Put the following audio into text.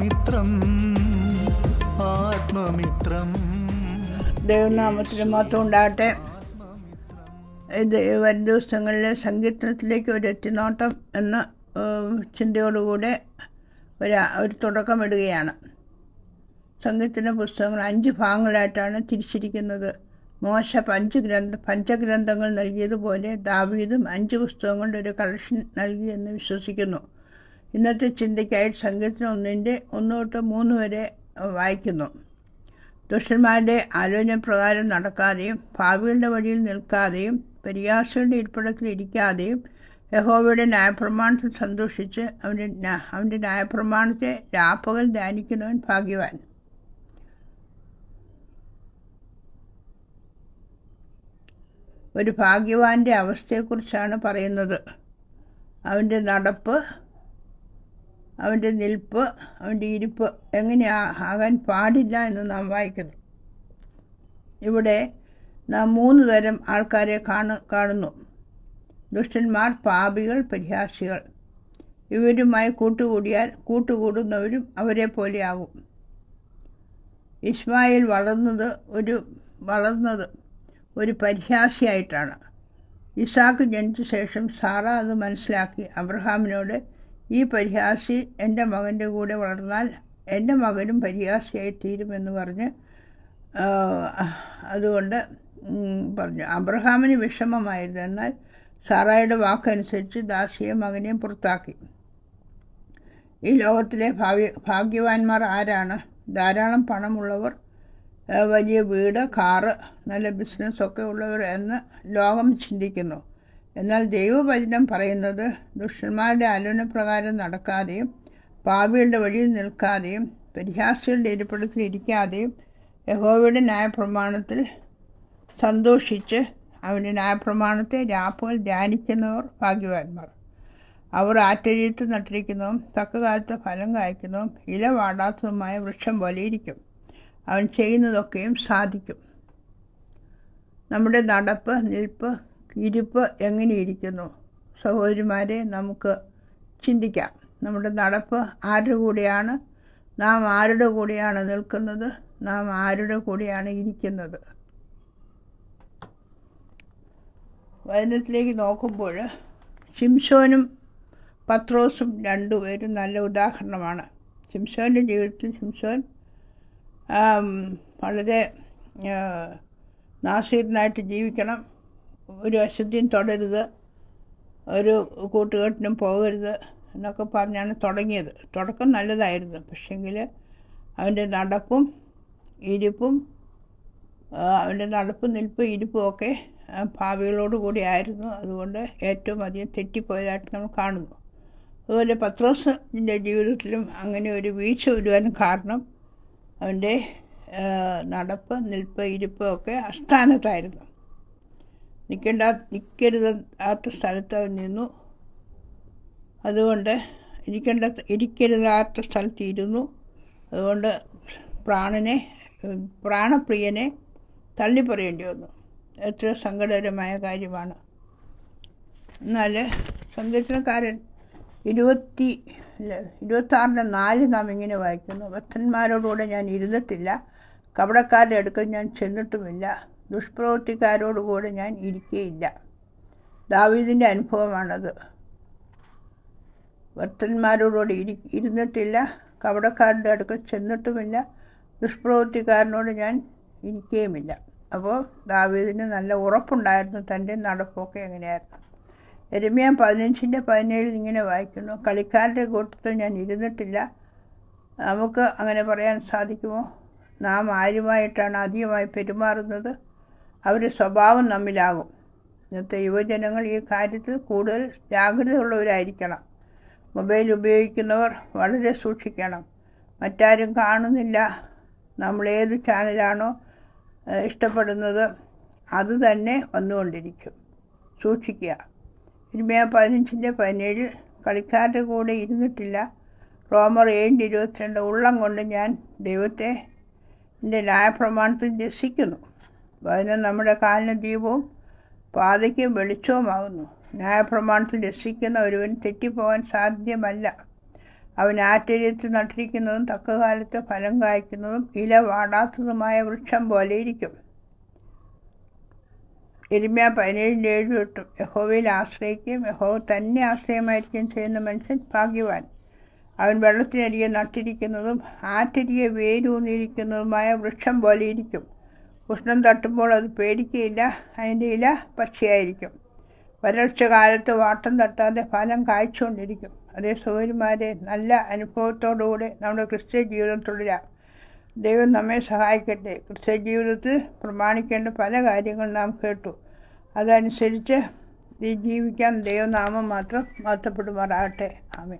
ആത്മമിത്രം ആത്മമിത്രം. ദൈവനാമത്തിന് മാത്രം ഉണ്ടാകട്ടെ. ഇത് വരും ദിവസങ്ങളിൽ സങ്കീർത്തനത്തിലേക്ക് ഒരു എത്തിനോട്ടം എന്ന ചിന്തയോടുകൂടെ ഒരു ഒരു തുടക്കമിടുകയാണ് സംഗീതത്തിന്റെ പുസ്തകങ്ങൾ അഞ്ച് ഭാഗങ്ങളായിട്ടാണ് തിരിച്ചിരിക്കുന്നത്. മോശ പഞ്ച് ഗ്രന്ഥ പഞ്ചഗ്രന്ഥങ്ങൾ നൽകിയതുപോലെ ദാവീദും അഞ്ച് പുസ്തകങ്ങളുടെ ഒരു കളക്ഷൻ നൽകിയെന്ന് വിശ്വസിക്കുന്നു. ഇന്നത്തെ ചിന്തയ്ക്കായി സങ്കീർത്തനം ഒന്നിന്റെ ഒന്ന് തൊട്ട് മൂന്ന് വരെ വായിക്കുന്നു. ദുഷ്ടന്മാരുടെ ആലോചനപ്രകാരം നടക്കാതെയും ഭാവികളുടെ വഴിയിൽ നിൽക്കാതെയും പരിയാസികളുടെ ഇരിപ്പിടത്തിൽ ഇരിക്കാതെയും യഹോവയുടെ ന്യായപ്രമാണത്തിൽ സന്തോഷിച്ച് അവന്റെ അവന്റെ ന്യായപ്രമാണത്തെ രാപ്പകൽ ധ്യാനിക്കുന്നവൻ ഭാഗ്യവാൻ. ഒരു ഭാഗ്യവാന്റെ അവസ്ഥയെക്കുറിച്ചാണ് പറയുന്നത്. അവന്റെ നടപ്പ് അവന്റെ നിൽപ്പ് അവന്റെ ഇരിപ്പ് എങ്ങനെയാ ആകാൻ പാടില്ല എന്ന് നാം വായിക്കുന്നു. ഇവിടെ നാം മൂന്ന് തരം ആൾക്കാരെ കാണു കാണുന്നു. ദുഷ്ടന്മാർ പാപികൾ പരിഹാസികൾ. ഇവരുമായി കൂട്ടുകൂടിയാൽ കൂട്ടുകൂടുന്നവരും അവരെ പോലെയാകും. ഇസ്മായിൽ വളർന്നത് ഒരു വളർന്നത് ഒരു പരിഹാസിയായിട്ടാണ്. ഇസാക്ക് ജനിച്ച ശേഷം സാറ അത് മനസ്സിലാക്കി. അബ്രഹാമിനോട് ഈ പരിഹാസി എന്റെ മകന്റെ കൂടെ വളർന്നാൽ എന്റെ മകനും പരിഹാസിയായി തീരുമെന്ന് പറഞ്ഞ് അതുകൊണ്ട് പറഞ്ഞു. അബ്രഹാമിന് വിഷമമായിരുന്നു. എന്നാൽ സാറായുടെ വാക്കനുസരിച്ച് ദാസിയെ മകനെയും പുറത്താക്കി. ഈ ലോകത്തിലെ ഭാവ്യ ഭാഗ്യവാന്മാർ ആരാണ്? ധാരാളം പണമുള്ളവർ വലിയ വീട് കാറ് നല്ല ബിസിനസ്സൊക്കെ ഉള്ളവർ എന്ന് ലോകം ചിന്തിക്കുന്നു. എന്നാൽ ദൈവവചനം പറയുന്നത് ദുഷ്ടന്മാരുടെ ആലോചനപ്രകാരം നടക്കാതെയും പാപികളുടെ വഴിയിൽ നിൽക്കാതെയും പരിഹാസികളുടെ ഇരിപ്പിടത്തിൽ ഇരിക്കാതെയും യഹോവയുടെ ന്യായപ്രമാണത്തിൽ സന്തോഷിച്ച് അവന്റെ ന്യായപ്രമാണത്തെ രാപ്പുകൾ ധ്യാനിക്കുന്നവർ ഭാഗ്യവാന്മാർ. അവർ ആറ്റരീത്ത് നട്ടിരിക്കുന്നതും തക്കകാലത്ത് ഫലം കായ്ക്കുന്നതും ഇല വാടാത്തതുമായ വൃക്ഷം പോലെ ഇരിക്കും. അവൻ ചെയ്യുന്നതൊക്കെയും സാധിക്കും. നമ്മുടെ നടപ്പ് നിൽപ്പ് ഇരിപ്പ് എങ്ങനെയിരിക്കുന്നു? സഹോദരിമാരെ നമുക്ക് ചിന്തിക്കാം. നമ്മുടെ നടപ്പ് ആരുടെ കൂടെയാണ്? നാം ആരുടെ കൂടെയാണ് നിൽക്കുന്നത്? നാം ആരുടെ കൂടെയാണ് ഇരിക്കുന്നത്? വചനത്തിലേക്ക് നോക്കുമ്പോൾ ശിംഷോനും പത്രോസും രണ്ടുപേരും നല്ല ഉദാഹരണമാണ്. ശിംഷോന്റെ ജീവിതത്തിൽ ശിംഷോൻ വളരെ നാസീറിനായിട്ട് ജീവിക്കണം. ഒരു അശുദ്ധിയും തുടരുത്. ഒരു കൂട്ടുകെട്ടിനും പോകരുത് എന്നൊക്കെ പറഞ്ഞാണ് തുടങ്ങിയത്. തുടക്കം നല്ലതായിരുന്നു. പക്ഷേങ്കിൽ അവന്റെ നടപ്പും ഇരിപ്പും അവന്റെ നടപ്പും നിൽപ്പും ഇരിപ്പും ഒക്കെ ഭാവികളോടുകൂടി ഭാവികളോട് കൂടി ആയിരുന്നു. അതുകൊണ്ട് ഏറ്റവും അധികം തെറ്റിപ്പോയതായിട്ട് നമ്മൾ കാണുന്നു. അതുപോലെ പത്രോസിന്റെ ജീവിതത്തിലും അങ്ങനെ ഒരു വീഴ്ച വരുവാനും കാരണം അവന്റെ നടപ്പ് നിൽപ്പ് ഇരിപ്പ് ഒക്കെ അസ്ഥാനത്തായിരുന്നു. നിൽക്കേണ്ട നിൽക്കരുതാത്ത സ്ഥലത്ത് അവൻ നിന്നു. അതുകൊണ്ട് ഇരിക്കേണ്ട ഇരിക്കരുതാത്ത സ്ഥലത്ത് ഇരുന്നു. അതുകൊണ്ട് പ്രാണനെ പ്രാണപ്രിയനെ തള്ളി പറയേണ്ടി വന്നു. എത്ര സങ്കടകരമായ കാര്യമാണ്. എന്നാൽ സങ്കീർത്തനക്കാരൻ ഇരുപത്തി ഇരുപത്താറിന്റെ നാല് നാം ഇങ്ങനെ വായിക്കുന്നു. ഭക്തന്മാരോടുകൂടെ ഞാൻ ഇരുന്നിട്ടില്ല. കപടക്കാരുടെ അടുക്കൽ ഞാൻ ചെന്നിട്ടുമില്ല. ദുഷ്പ്രവൃത്തിക്കാരോടുകൂടെ ഞാൻ ഇരിക്കുകയില്ല ദാവീദിന്റെ അനുഭവമാണത്. ഭക്തന്മാരോടുകൂടി ഇരി ഇരുന്നിട്ടില്ല. കവടക്കാരുടെ അടുക്കൽ ചെന്നിട്ടുമില്ല. ദുഷ്പ്രവൃത്തിക്കാരനോട് ഞാൻ ഇരിക്കുകയുമില്ല അപ്പോൾ ദാവീദിന് നല്ല ഉറപ്പുണ്ടായിരുന്നു. തന്റെ നടപ്പൊക്കെ എങ്ങനെയായിരുന്നു? എരുമിയ പതിനഞ്ചിന്റെ പതിനേഴിൽ ഇങ്ങനെ വായിക്കുന്നു. കളിക്കാരുടെ കൂട്ടത്തിൽ ഞാൻ ഇരുന്നിട്ടില്ല. നമുക്ക് അങ്ങനെ പറയാൻ സാധിക്കുമോ? നാം ആരുമായിട്ടാണ് അധികമായി പെരുമാറുന്നത്? അവരുടെ സ്വഭാവം നമ്മിലാകും ഇന്നത്തെ യുവജനങ്ങൾ ഈ കാര്യത്തിൽ കൂടുതൽ ജാഗ്രതയുള്ളവരായിരിക്കണം. മൊബൈൽ ഉപയോഗിക്കുന്നവർ വളരെ സൂക്ഷിക്കണം. മറ്റാരും കാണുന്നില്ല നമ്മൾ ഏത് ചാനലാണോ ഇഷ്ടപ്പെടുന്നത്. അത് തന്നെ വന്നുകൊണ്ടിരിക്കും. സൂക്ഷിക്കുക. ഇരുമയ പതിനഞ്ചിന്റെ പതിനേഴിൽ കളിക്കാരുടെ കൂടെ ഇരുന്നിട്ടില്ല. റോമർ ഏഴിന്റെ ഇരുപത്തിരണ്ട് ഉള്ളം കൊണ്ട് ഞാൻ ദൈവത്തെ എന്റെ ന്യായപ്രമാണത്തിൽ രസിക്കുന്നു. വചനം നമ്മുടെ കാലിന് ദീപവും പാതയ്ക്ക് വെളിച്ചവുമാകുന്നു. ന്യായപ്രമാണത്തിൽ രസിക്കുന്ന ഒരുവൻ തെറ്റിപ്പോകാൻ സാധ്യമല്ല. അവൻ ആറ്റര്യത്തിൽ നട്ടിരിക്കുന്നതും തക്ക കാലത്ത് ഫലം കായ്ക്കുന്നതും ഇല വാടാത്തതുമായ വൃക്ഷം പോലെ ഇരിക്കും. എരുമ്യ പതിനേഴിന്റെ ഏഴ് തൊട്ടും യഹോവയിൽ ആശ്രയിക്കുകയും യഹോവ തന്നെ ആശ്രയമായിരിക്കുകയും ചെയ്യുന്ന മനുഷ്യൻ ഭാഗ്യവാൻ. അവൻ വെള്ളത്തിനരികെ നട്ടിരിക്കുന്നതും ആറ്റരികെ വേരൂന്നിരിക്കുന്നതുമായ വൃക്ഷം പോലെ ഇരിക്കും. ഉഷ്ണം തട്ടുമ്പോൾ അത് പേടിക്കുകയില്ല അതിന്റെ ഇല പച്ചയായിരിക്കും. വരൾച്ച കാലത്ത് വാട്ടം തട്ടാതെ ഫലം കായ്ച്ചുകൊണ്ടിരിക്കും. അതേ സൗകര്യമാരെ നല്ല അനുഭവത്തോടുകൂടെ നമ്മുടെ ക്രിസ്ത്യ ജീവിതം തുടരാം. ദൈവം നമ്മെ സഹായിക്കട്ടെ. ക്രിസ്ത്യ ജീവിതത്തിൽ പ്രമാണിക്കേണ്ട പല കാര്യങ്ങൾ നാം കേട്ടു. അതനുസരിച്ച് ജീവിക്കാൻ ദൈവനാമം മാത്രം മാറ്റപ്പെടുമാറാകട്ടെ ആമേ